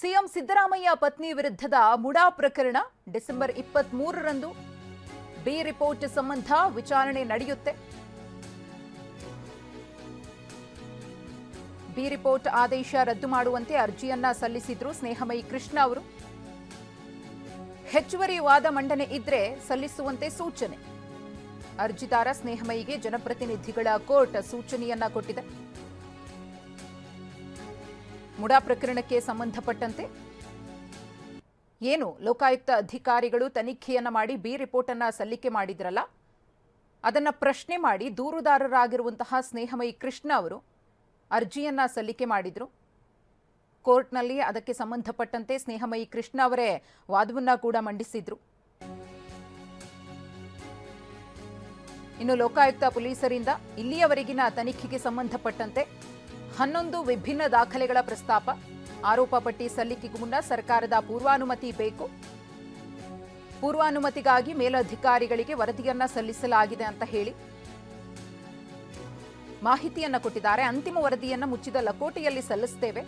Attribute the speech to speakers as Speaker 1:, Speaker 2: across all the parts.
Speaker 1: CM Siddaramaiah ಪತ್ನಿ ವಿರುದ್ಧದ ಮುಡಾ ಪ್ರಕರಣ ಡಿಸೆಂಬರ್ ಇಪ್ಪತ್ತ್ ಮೂರರಂದು ಬಿ ರಿಪೋರ್ಟ್ ಸಂಬಂಧ ವಿಚಾರಣೆ ನಡೆಯುತ್ತೆ. ಬಿ ರಿಪೋರ್ಟ್ ಆದೇಶ ರದ್ದು ಮಾಡುವಂತೆ ಅರ್ಜಿಯನ್ನ ಸಲ್ಲಿಸಿದ್ರು ಸ್ನೇಹಮಯಿ ಕೃಷ್ಣ ಅವರು. ಹೆಚ್ಚುವರಿ ವಾದ ಮಂಡನೆ ಇದ್ರೆ ಸಲ್ಲಿಸುವಂತೆ ಸೂಚನೆ. ಅರ್ಜಿದಾರ ಸ್ನೇಹಮಯಿಗೆ ಜನಪ್ರತಿನಿಧಿಗಳ ಕೋರ್ಟ್ ಸೂಚನೆಯನ್ನ ಕೊಟ್ಟಿದೆ. ಮುಡಾ ಪ್ರಕರಣಕ್ಕೆ ಸಂಬಂಧಪಟ್ಟಂತೆ ಏನು ಲೋಕಾಯುಕ್ತ ಅಧಿಕಾರಿಗಳು ತನಿಖೆಯನ್ನ ಮಾಡಿ ಬಿ ರಿಪೋರ್ಟ್ ಅನ್ನ ಸಲ್ಲಿಕೆ ಮಾಡಿದ್ರಲ್ಲ? ಅದನ್ನ ಪ್ರಶ್ನೆ ಮಾಡಿ ದೂರುದಾರರಾಗಿರುವಂತಹ ಸ್ನೇಹಮಯಿ ಕೃಷ್ಣ ಅವರು ಅರ್ಜಿಯನ್ನ ಸಲ್ಲಿಕೆ ಮಾಡಿದ್ರು. ಕೋರ್ಟ್ನಲ್ಲಿ ಅದಕ್ಕೆ ಸಂಬಂಧಪಟ್ಟಂತೆ ಸ್ನೇಹಮಯಿ ಕೃಷ್ಣ ಅವರೇ ವಾದವನ್ನ ಕೂಡ ಮಂಡಿಸಿದ್ರು. ಇನ್ನು ಲೋಕಾಯುಕ್ತ ಪೊಲೀಸರಿಂದ ಇಲ್ಲಿಯವರೆಗಿನ ತನಿಖೆಗೆ ಸಂಬಂಧಪಟ್ಟಂತೆ ಹನ್ನೊಂದು ವಿಭಿನ್ನ ದಾಖಲೆಗಳ ಪ್ರಸ್ತಾಪ. ಆರೋಪ ಪಟ್ಟಿ ಸಲ್ಲಿಕೆಗೂ ಮುನ್ನ ಸರ್ಕಾರದ ಪೂರ್ವಾನುಮತಿ ಬೇಕು. ಪೂರ್ವಾನುಮತಿಗಾಗಿ ಮೇಲಧಿಕಾರಿಗಳಿಗೆ ವರದಿಯನ್ನ ಸಲ್ಲಿಸಲಾಗಿದೆ ಅಂತ ಹೇಳಿ. ಮಾಹಿತಿಯನ್ನ ಕೊಟ್ಟಿದ್ದಾರೆ. ಅಂತಿಮ ವರದಿಯನ್ನು ಮುಚ್ಚಿದ ಲಕೋಟೆಯಲ್ಲಿ ಸಲ್ಲಿಸುತ್ತೇವೆ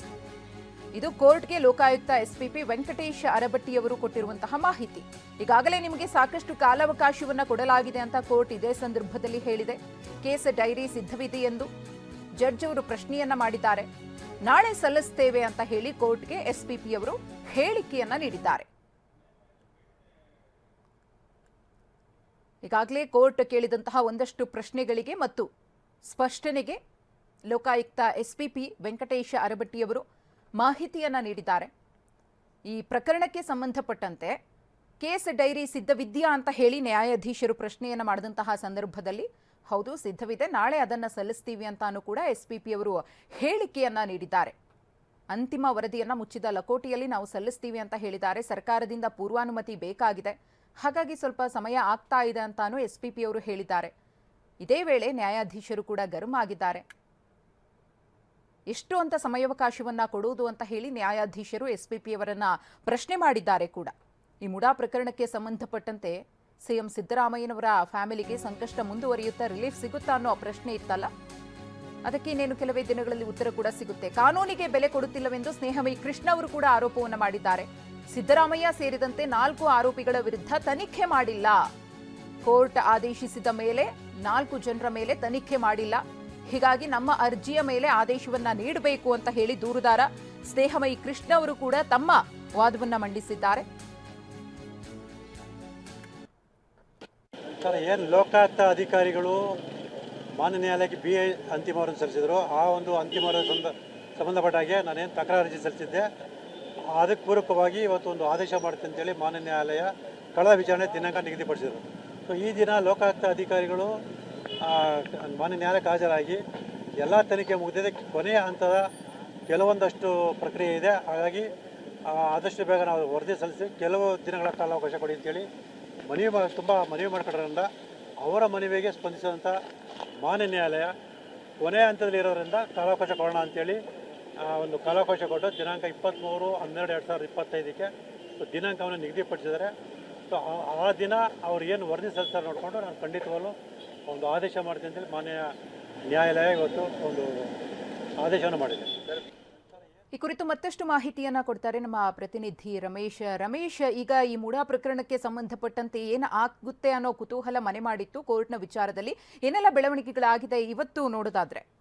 Speaker 1: ಇದು ಕೋರ್ಟ್ಗೆ ಲೋಕಾಯುಕ್ತ ಎಸ್ಪಿಪಿ ವೆಂಕಟೇಶ್ ಅರಬಟ್ಟಿಯವರು ಕೊಟ್ಟಿರುವಂತಹ ಮಾಹಿತಿ. ಈಗಾಗಲೇ ನಿಮಗೆ ಸಾಕಷ್ಟು ಕಾಲಾವಕಾಶವನ್ನು ಕೊಡಲಾಗಿದೆ ಅಂತ ಕೋರ್ಟ್ ಇದೇ ಸಂದರ್ಭದಲ್ಲಿ ಹೇಳಿದೆ. ಕೇಸ್ ಡೈರಿ ಸಿದ್ಧವಿದೆ ಎಂದು. ಜಡ್ಜ್ ಅವರು ಪ್ರಶ್ನೆಯನ್ನ ಮಾಡಿದ್ದಾರೆ. ನಾಳೆ ಸಲ್ಲಿಸುತ್ತೇವೆ ಅಂತ ಹೇಳಿ ಕೋರ್ಟ್ಗೆ ಎಸ್ಪಿಪಿ ಅವರು ಹೇಳಿಕೆಯನ್ನ ನೀಡಿದ್ದಾರೆ. ಈಗಾಗಲೇ ಕೋರ್ಟ್ ಕೇಳಿದಂತಹ ಒಂದಷ್ಟು ಪ್ರಶ್ನೆಗಳಿಗೆ ಮತ್ತು ಸ್ಪಷ್ಟನೆಗೆ ಲೋಕಾಯುಕ್ತ ಎಸ್ಪಿಪಿ ವೆಂಕಟೇಶ ಅರಬಟ್ಟಿಯವರು ಮಾಹಿತಿಯನ್ನ ನೀಡಿದ್ದಾರೆ. ಈ ಪ್ರಕರಣಕ್ಕೆ ಸಂಬಂಧಪಟ್ಟಂತೆ ಕೇಸ್ ಡೈರಿ ಸಿದ್ಧವಿದ್ಯಾ ಅಂತ ಹೇಳಿ ನ್ಯಾಯಾಧೀಶರು ಪ್ರಶ್ನೆಯನ್ನ ಮಾಡಿದಂತಹ ಸಂದರ್ಭದಲ್ಲಿ ಹೌದು, ಸಿದ್ಧವಿದೆ. ನಾಳೆ ಅದನ್ನು ಸಲ್ಲಿಸ್ತೀವಿ ಅಂತಾನೂ ಕೂಡ ಎಸ್ ಪಿ ಅವರು ಹೇಳಿಕೆಯನ್ನ ನೀಡಿದ್ದಾರೆ. ಅಂತಿಮ ವರದಿಯನ್ನು ಮುಚ್ಚಿದ ಲಕೋಟಿಯಲ್ಲಿ ನಾವು ಸಲ್ಲಿಸ್ತೀವಿ ಅಂತ ಹೇಳಿದ್ದಾರೆ. ಸರ್ಕಾರದಿಂದ ಪೂರ್ವಾನುಮತಿ ಬೇಕಾಗಿದೆ. ಹಾಗಾಗಿ ಸ್ವಲ್ಪ ಸಮಯ ಆಗ್ತಾ ಇದೆ ಅಂತಾನೂ ಪಿ ಅವರು ಹೇಳಿದ್ದಾರೆ. ಇದೇ ವೇಳೆ ನ್ಯಾಯಾಧೀಶರು ಕೂಡ ಗರಂ ಆಗಿದ್ದಾರೆ. ಎಷ್ಟು ಅಂತ ಸಮಯಾವಕಾಶವನ್ನ ಕೊಡುವುದು ಅಂತ ಹೇಳಿ ನ್ಯಾಯಾಧೀಶರು ಎಸ್ ಪಿ ಅವರನ್ನ ಪ್ರಶ್ನೆ ಮಾಡಿದ್ದಾರೆ ಕೂಡ. ಈ ಮುಡಾ ಪ್ರಕರಣಕ್ಕೆ ಸಂಬಂಧಪಟ್ಟಂತೆ ಸಿಎಂ ಸಿದ್ದರಾಮಯ್ಯನವರ ಫ್ಯಾಮಿಲಿಗೆ ಸಂಕಷ್ಟ ಮುಂದುವರಿಯುತ್ತಾ ರಿಲೀಫ್ ಸಿಗುತ್ತಾ ಅನ್ನೋ ಪ್ರಶ್ನೆ ಇತ್ತಲ್ಲ? ಅದಕ್ಕೆ ಇನ್ನೇನು ಕೆಲವೇ ದಿನಗಳಲ್ಲಿ ಉತ್ತರ ಕೂಡ ಸಿಗುತ್ತೆ. ಕಾನೂನಿಗೆ ಬೆಲೆ ಕೊಡುತ್ತಿಲ್ಲವೆಂದು ಸ್ನೇಹಮಯಿ ಕೃಷ್ಣ ಅವರು ಕೂಡ ಆರೋಪವನ್ನು ಮಾಡಿದ್ದಾರೆ. ಸಿದ್ದರಾಮಯ್ಯ ಸೇರಿದಂತೆ ನಾಲ್ಕು ಆರೋಪಿಗಳ ವಿರುದ್ಧ ತನಿಖೆ ಮಾಡಿಲ್ಲ. ಕೋರ್ಟ್ ಆದೇಶಿಸಿದ ಮೇಲೆ ನಾಲ್ಕು ಜನರ ಮೇಲೆ ತನಿಖೆ ಮಾಡಿಲ್ಲ. ಹೀಗಾಗಿ ನಮ್ಮ ಅರ್ಜಿಯ ಮೇಲೆ ಆದೇಶವನ್ನ ನೀಡಬೇಕು ಅಂತ ಹೇಳಿ ದೂರುದಾರ ಸ್ನೇಹಮಯಿ ಕೃಷ್ಣ ಅವರು ಕೂಡ ತಮ್ಮ ವಾದವನ್ನ ಮಂಡಿಸಿದ್ದಾರೆ.
Speaker 2: ಸರ್ ಏನು ಲೋಕಾಯುಕ್ತ ಅಧಿಕಾರಿಗಳು ಮಾನ್ಯ ನ್ಯಾಯಾಲಯಕ್ಕೆ ಬಿ ಐ ಅಂತಿಮ ವರದಿ ಸಲ್ಲಿಸಿದರು. ಆ ಒಂದು ಅಂತಿಮ ವರದಿ ಸಂಬ ಸಂಬಂಧಪಟ್ಟ ಹಾಗೆ ನಾನೇನು ತಕರಾರು ಅರ್ಜಿ ಸಲ್ಲಿಸಿದ್ದೆ. ಅದಕ್ಕೆ ಪೂರಕವಾಗಿ ಇವತ್ತು ಒಂದು ಆದೇಶ ಮಾಡುತ್ತೆ ಅಂತೇಳಿ ಮಾನ್ಯ ನ್ಯಾಯಾಲಯ ಕಳೆದ ವಿಚಾರಣೆ ದಿನಾಂಕ ನಿಗದಿಪಡಿಸಿದರು. ಸೊ ಈ ದಿನ ಲೋಕಾಯುಕ್ತ ಅಧಿಕಾರಿಗಳು ಮಾನ್ಯ ನ್ಯಾಯಾಲಯಕ್ಕೆ ಹಾಜರಾಗಿ ಎಲ್ಲ ತನಿಖೆ ಮುಗಿದಿದೆ. ಕೊನೆಯ ಹಂತದ ಕೆಲವೊಂದಷ್ಟು ಪ್ರಕ್ರಿಯೆ ಇದೆ. ಹಾಗಾಗಿ ಆದಷ್ಟು ಬೇಗ ನಾವು ವರದಿ ಸಲ್ಲಿಸಿ ಕೆಲವು ದಿನಗಳ ಕಾಲಾವಕಾಶ ಕೊಡಿ ಅಂತೇಳಿ ಮನವಿ ತುಂಬ ಮನವಿ ಮಾಡ್ಕೊಂಡ್ರಿಂದ ಅವರ ಮನವಿಗೆ ಸ್ಪಂದಿಸಿದಂಥ ಮಾನ್ಯ ನ್ಯಾಯಾಲಯ ಕೊನೆಯ ಹಂತದಲ್ಲಿ ಇರೋದ್ರಿಂದ ಕಾಲಾವಕಾಶ ಕೊಡೋಣ ಅಂತೇಳಿ ಒಂದು ಕಾಲಾವಕಾಶ ಕೊಟ್ಟು ದಿನಾಂಕ ಇಪ್ಪತ್ತ್ಮೂರು ಹನ್ನೆರಡು ಎರಡು ಸಾವಿರದ ಇಪ್ಪತ್ತೈದಕ್ಕೆ ದಿನಾಂಕವನ್ನು ನಿಗದಿಪಡಿಸಿದ್ದಾರೆ. ಸೊ ಆ ದಿನ ಅವ್ರು ಏನು ವರದಿ ಸಲ್ಲಿಸ್ತಾರೆ ನೋಡಿಕೊಂಡು ನಾನು ಖಂಡಿತವಾಗಲೂ ಒಂದು ಆದೇಶ ಮಾಡ್ತೀನಿ ಅಂತೇಳಿ ಮಾನ್ಯ ನ್ಯಾಯಾಲಯ ಇವತ್ತು ಒಂದು ಆದೇಶವನ್ನು ಮಾಡಿದೆ.
Speaker 1: ಈ ಕುರಿತು ಮತ್ತಷ್ಟು ಮಾಹಿತಿಯನ್ನ ಕೊಡ್ತಾರೆ ನಮ್ಮ ಪ್ರತಿನಿಧಿ ರಮೇಶ್. ರಮೇಶ್, ಈಗ ಈ ಮೂಡಾ ಪ್ರಕರಣಕ್ಕೆ ಸಂಬಂಧಪಟ್ಟಂತೆ ಏನು ಆಗುತ್ತೆ ಅನ್ನೋ ಕುತೂಹಲ ಮನೆ ಮಾಡಿತ್ತು ಕೋರ್ಟ್ನ ವಿಚಾರದಲ್ಲಿ. ಏನೆಲ್ಲ ಬೆಳವಣಿಗೆಗಳಾಗಿದೆ ಇವತ್ತು ನೋಡೋದಾದ್ರೆ?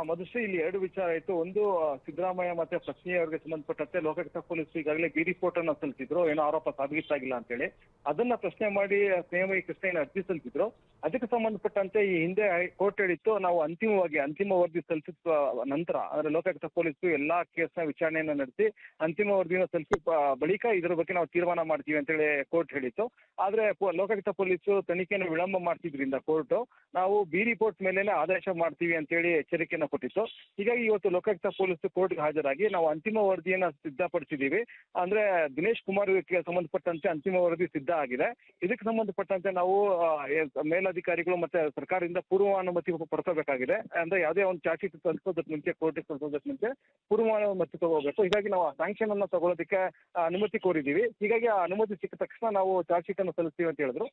Speaker 3: ಮಧುಶ್ರೀ, ಇಲ್ಲಿ ಎರಡು ವಿಚಾರ ಆಯ್ತು. ಒಂದು ಸಿದ್ದರಾಮಯ್ಯ ಮತ್ತೆ ಅವರಿಗೆ ಸಂಬಂಧಪಟ್ಟಂತೆ ಲೋಕಾಯುಕ್ತ ಪೊಲೀಸ್ ಈಗಾಗಲೇ ಬಿ ರಿಪೋರ್ಟ್ ಅನ್ನ ಸಲ್ಲಿಸಿದ್ರು. ಏನೋ ಆರೋಪ ಸಾಬೀತಾಗಿಲ್ಲ ಅಂತೇಳಿ. ಅದನ್ನ ಪ್ರಶ್ನೆ ಮಾಡಿ ಸ್ನೇಹಮಯಿ ಕೃಷ್ಣ ಅರ್ಜಿ ಸಲ್ಲಿಸಿದ್ರು. ಅದಕ್ಕೆ ಸಂಬಂಧಪಟ್ಟಂತೆ ಈ ಹಿಂದೆ ಕೋರ್ಟ್ ಹೇಳಿತ್ತು, ನಾವು ಅಂತಿಮವಾಗಿ, ಅಂತಿಮ ವರದಿ ಸಲ್ಲಿಸಿದ ನಂತರ, ಅಂದ್ರೆ ಲೋಕಾಯುಕ್ತ ಪೊಲೀಸರು ಎಲ್ಲಾ ಕೇಸ್ನ ವಿಚಾರಣೆಯನ್ನ ನಡೆಸಿ, ಅಂತಿಮ ವರದಿಯನ್ನು ಸಲ್ಲಿಸಿ ಬಳಿಕ ಇದರ ಬಗ್ಗೆ ನಾವು ತೀರ್ಮಾನ ಮಾಡ್ತೀವಿ ಅಂತೇಳಿ ಕೋರ್ಟ್ ಹೇಳಿತ್ತು. ಆದ್ರೆ ಲೋಕಾಯುಕ್ತ ಪೊಲೀಸರು ತನಿಖೆಯನ್ನು ವಿಳಂಬ ಮಾಡ್ತಿದ್ರಿಂದ ಕೋರ್ಟ್, ನಾವು ಬಿ ರಿಪೋರ್ಟ್ ಮೇಲೆ ಆದೇಶ ಮಾಡ್ತೀವಿ ಅಂತೇಳಿ ಎಚ್ಚರಿಕೆಯನ್ನ ಕೊಟ್ಟಿತ್ತು. ಹೀಗಾಗಿ ಇವತ್ತು ಲೋಕಾಯುಕ್ತ ಪೊಲೀಸ್ ಕೋರ್ಟ್ಗೆ ಹಾಜರಾಗಿ ನಾವು ಅಂತಿಮ ವರದಿಯನ್ನ ಸಿದ್ಧಪಡಿಸಿದ್ದೀವಿ ಅಂದ್ರೆ ದಿನೇಶ್ ಕುಮಾರ್ಗೆ ಸಂಬಂಧಪಟ್ಟಂತೆ ಅಂತಿಮ ವರದಿ ಸಿದ್ಧ ಆಗಿದೆ. ಇದಕ್ಕೆ ಸಂಬಂಧಪಟ್ಟಂತೆ ನಾವು ಮೇಲಧಿಕಾರಿಗಳು ಮತ್ತೆ ಸರ್ಕಾರದಿಂದ ಪೂರ್ವಾನುಮತಿ ಪಡ್ಕೋಬೇಕಾಗಿದೆ ಅಂದ್ರೆ ಯಾವುದೇ ಒಂದು ಚಾರ್ಜ್ ಶೀಟ್ ಸಲ್ಲಿಸೋದಕ್ಕೆ ಮುಂಚೆ ಕೋರ್ಟಿಗೆ ತಲುಪೋದಕ್ಕೆ ಮುಂಚೆ ಪೂರ್ವಾನುಮತಿ ತಗೋಬೇಕು. ಹೀಗಾಗಿ ನಾವು ಸ್ಯಾಂಕ್ಷನ್ ಅನ್ನ ತಗೊಳ್ಳೋದಕ್ಕೆ ಅನುಮತಿ ಕೋರಿದ್ದೀವಿ ಹೀಗಾಗಿ ಆ ಅನುಮತಿ ಸಿಕ್ಕ ತಕ್ಷಣ ನಾವು ಚಾರ್ಜ್ ಶೀಟ್ ಅನ್ನು ಸಲ್ಲಿಸ್ತೀವಿ ಅಂತ ಹೇಳಿದ್ರು.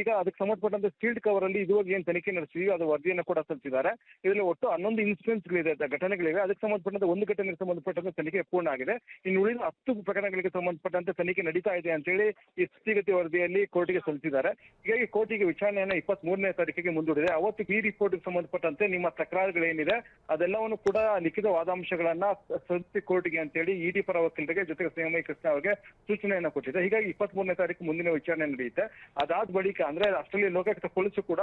Speaker 3: ಈಗ ಅದಕ್ಕೆ ಸಂಬಂಧಪಟ್ಟಂತೆ ಸೀಲ್ಡ್ ಕವರ್ ಅಲ್ಲಿ ಇದುವಾಗ ಏನ್ ತನಿಖೆ ನಡೆಸಿದೀವಿ, ಅದು ವರದಿಯನ್ನು ಕೂಡ ಸಲ್ಲಿಸಿದ್ದಾರೆ. ಇದರಲ್ಲಿ ಒಟ್ಟು ಹನ್ನೊಂದು ಇನ್ಸಿಡೆಂಟ್ಸ್ಗಳಿದೆ ಘಟನೆಗಳಿವೆ. ಅದಕ್ಕೆ ಸಂಬಂಧಪಟ್ಟಂತೆ ಒಂದು ಘಟನೆಗೆ ಸಂಬಂಧಪಟ್ಟಂತೆ ತನಿಖೆ ಪೂರ್ಣ ಆಗಿದೆ. ಇನ್ನು ಉಳಿದ ಹತ್ತು ಪ್ರಕರಣಗಳಿಗೆ ಸಂಬಂಧಪಟ್ಟಂತೆ ತನಿಖೆ ನಡೀತಾ ಇದೆ ಅಂತೇಳಿ ಈ ಸ್ಥಿತಿಗತಿ ವರದಿಯಲ್ಲಿ ಕೋರ್ಟಿಗೆ ಸಲ್ಲಿಸಿದ್ದಾರೆ. ಹೀಗಾಗಿ ಕೋರ್ಟಿಗೆ ವಿಚಾರಣೆಯನ್ನು ಇಪ್ಪತ್ತ್ ಮೂರನೇ ತಾರೀಕಿಗೆ ಮುಂದೂಡಿದೆ. ಅವತ್ತು ಈ ರಿಪೋರ್ಟ್ಗೆ ಸಂಬಂಧಪಟ್ಟಂತೆ ನಿಮ್ಮ ತಕರಾರುಗಳೇನಿದೆ, ಅದೆಲ್ಲವನ್ನು ಕೂಡ ಲಿಖಿತ ವಾದಾಂಶಗಳನ್ನ ಸಲ್ಲಿಸಿ ಕೋರ್ಟ್ಗೆ ಅಂತೇಳಿ ಇಡಿ ಪರ ವಕೀಲರಿಗೆ ಜೊತೆಗೆ ಸಿಎಂಐ ಕೃಷ್ಣ ಅವರಿಗೆ ಸೂಚನೆಯನ್ನ ಕೊಟ್ಟಿದೆ. ಹೀಗಾಗಿ ಇಪ್ಪತ್ತ್ ಮೂರನೇ ತಾರೀಕು ಮುಂದಿನ ವಿಚಾರಣೆ ನಡೆಯುತ್ತೆ. ಅದಾದ ಬಳಿಕ ಅಂದ್ರೆ ಅಷ್ಟರಲ್ಲಿ ಲೋಕಾಯುಕ್ತ ಪೊಲೀಸರು ಕೂಡ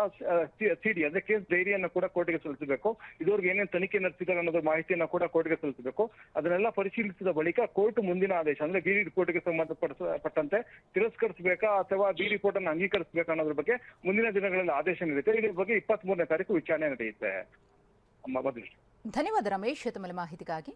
Speaker 3: ಸಿಡಿ ಅಂದ್ರೆ ಕೇಸ್ ಡೈರಿಯನ್ನು ಕೂಡ ಕೋರ್ಟ್ಗೆ ಸಲ್ಲಿಸಬೇಕು. ಇದುವರೆಗೆ ಏನೇನು ತನಿಖೆ ನಡೆಸಿದ್ದಾರೆ ಅನ್ನೋದ್ರ ಮಾಹಿತಿಯನ್ನ ಕೂಡ ಕೋರ್ಟ್ಗೆ ಸಲ್ಲಿಸಬೇಕು. ಅದನ್ನೆಲ್ಲ ಪರಿಶೀಲಿಸಿದ ಬಳಿಕ ಕೋರ್ಟ್ ಮುಂದಿನ ಆದೇಶ, ಅಂದ್ರೆ ಬಿ ರಿಪೋರ್ಟ್ಗೆ ಸಂಬಂಧಪಟ್ಟಂತೆ ತಿರಸ್ಕರಿಸಬೇಕಾ ಅಥವಾ ಬಿ ರಿಪೋರ್ಟ್ ಅನ್ನು ಅಂಗೀಕರಿಸಬೇಕಾ ಅನ್ನೋದ್ರ ಬಗ್ಗೆ ಮುಂದಿನ ದಿನಗಳಲ್ಲಿ ಆದೇಶ ನೀಡುತ್ತೆ. ಇದ್ರ ಬಗ್ಗೆ ಇಪ್ಪತ್ತ್ ಮೂರನೇ ತಾರೀಕು ವಿಚಾರಣೆ ನಡೆಯುತ್ತೆ.
Speaker 1: ಧನ್ಯವಾದ ರಮೇಶ್ ತಮ್ಮ ಮಾಹಿತಿಗಾಗಿ.